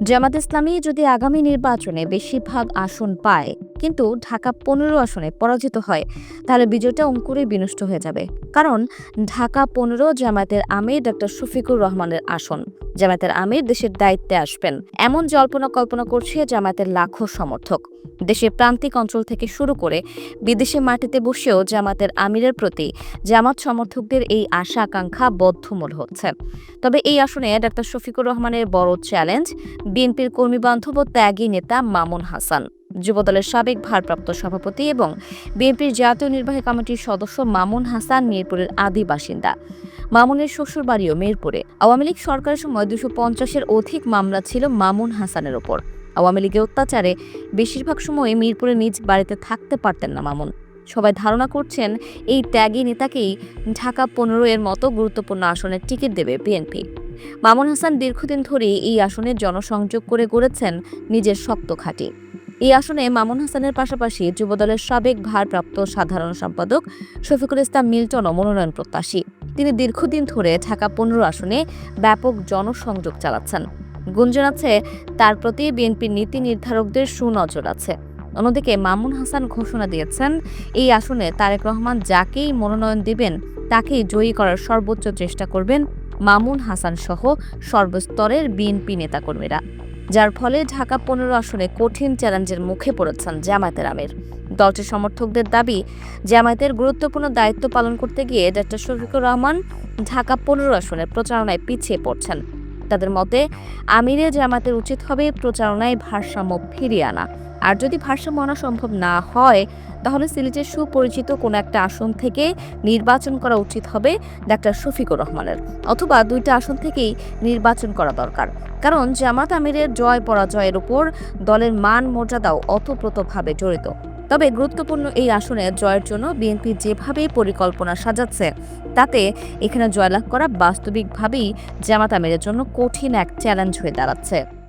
জামাত ইসলামী যদি আগামী নির্বাচনে বেশিরভাগ আসন পায় কিন্তু ঢাকা পনেরো আসনে পরাজিত হয়। তাহলে বিজয়টা অঙ্কুরে বিনষ্ট হয়ে যাবে। কারণ ঢাকা পনেরো জামায়াতের আমির ডক্টর শফিকুর রহমানের আসন। জামায়াতের আমির দেশের দায়িত্বে আসবেন। এমন জল্পনা কল্পনা করছে জামায়াতের লাখো সমর্থক। দেশের প্রান্তিক অঞ্চল থেকে শুরু করে বিদেশে মাটিতে বসেও জামাতের আমিরের প্রতি জামাত সমর্থকদের এই আশা আকাঙ্ক্ষা বদ্ধমূল হচ্ছে। তবে এই আসনে ডাক্তার শফিকুর রহমানের বড় চ্যালেঞ্জ বিএনপির কর্মীবান্ধব ও ত্যাগী নেতা মামুন হাসান। যুবদলের সাবেক ভারপ্রাপ্ত সভাপতি এবং বিএনপির জাতীয় নির্বাহী কমিটির সদস্য মামুন হাসান মিরপুরের আদি বাসিন্দা। মামুনের শ্বশুর বাড়িও মিরপুরে আওয়ামী লীগ সরকারের সময় দুশো পঞ্চাশের অধিক মামলা ছিল মামুন হাসানের ওপর। আওয়ামী লীগের অত্যাচারে বেশিরভাগ সময় মিরপুরে নিজ বাড়িতে থাকতে পারতেন না মামুন। সবাই ধারণা করছেন এই ত্যাগী নেতাকেই ঢাকা পনেরো এর মতো গুরুত্বপূর্ণ আসনের টিকিট দেবে বিএনপি। মামুন হাসান দীর্ঘদিন ধরেই এই আসনে জনসংযোগ করে গড়েছেন নিজের শক্ত ঘাঁটি। এই আসনে মামুন হাসানের পাশাপাশি যুবদলের সাবেক ভারপ্রাপ্ত সাধারণ সম্পাদক শফিকুল ইসলাম মিল্টনও মনোনয়ন প্রত্যাশী। তিনি দীর্ঘদিন ধরে ঢাকা পনেরো আসনে ব্যাপক জনসংযোগ চালাচ্ছেন। গুঞ্জন আছে, তার প্রতি বিএনপির নীতি নির্ধারকদের সুনজর আছে। অন্যদিকে মামুন হাসান ঘোষণা দিয়েছেন, এই আসনে তারেক রহমান যাকেই মনোনয়ন দিবেন, তাকেই জয়ী করার সর্বোচ্চ চেষ্টা করবেন মামুন হাসান সহ সর্বস্তরের বিএনপি নেতাকর্মীরা। যার ফলে ঢাকা পনেরো আসনে কঠিন চ্যালেঞ্জের মুখে পড়েছেন জামায়াতের আমির। দলটির সমর্থকদের দাবি, জামায়াতের গুরুত্বপূর্ণ দায়িত্ব পালন করতে গিয়ে ডক্টর শফিকুর রহমান ঢাকা পনেরো আসনের প্রচারণায় পিছিয়ে পড়ছেন। তাদের মতে, আমিরে জামাতের উচিত হবে প্রচারণায় ভারসাম্য ফিরিয়ে আনা। আর যদি ভারসাম্য আনা সম্ভব না হয়, তাহলে সিলেটের সুপরিচিত কোনো একটা আসন থেকে নির্বাচন করা উচিত হবে ডাক্তার শফিকুর রহমানের। অথবা দুইটা আসন থেকেই নির্বাচন করা দরকার। কারণ জামাত আমিরের জয় পরাজয়ের উপর দলের মান মর্যাদাও অতপ্রতভাবে জড়িত। তবে গুরুত্বপূর্ণ এই আসনে জয়ের জন্য বিএনপি যেভাবে পরিকল্পনা সাজাচ্ছে, তাতে এখানে জয়লাভ করা বাস্তবিকভাবেই জামাত আমিরের জন্য কঠিন এক চ্যালেঞ্জ হয়ে দাঁড়াচ্ছে।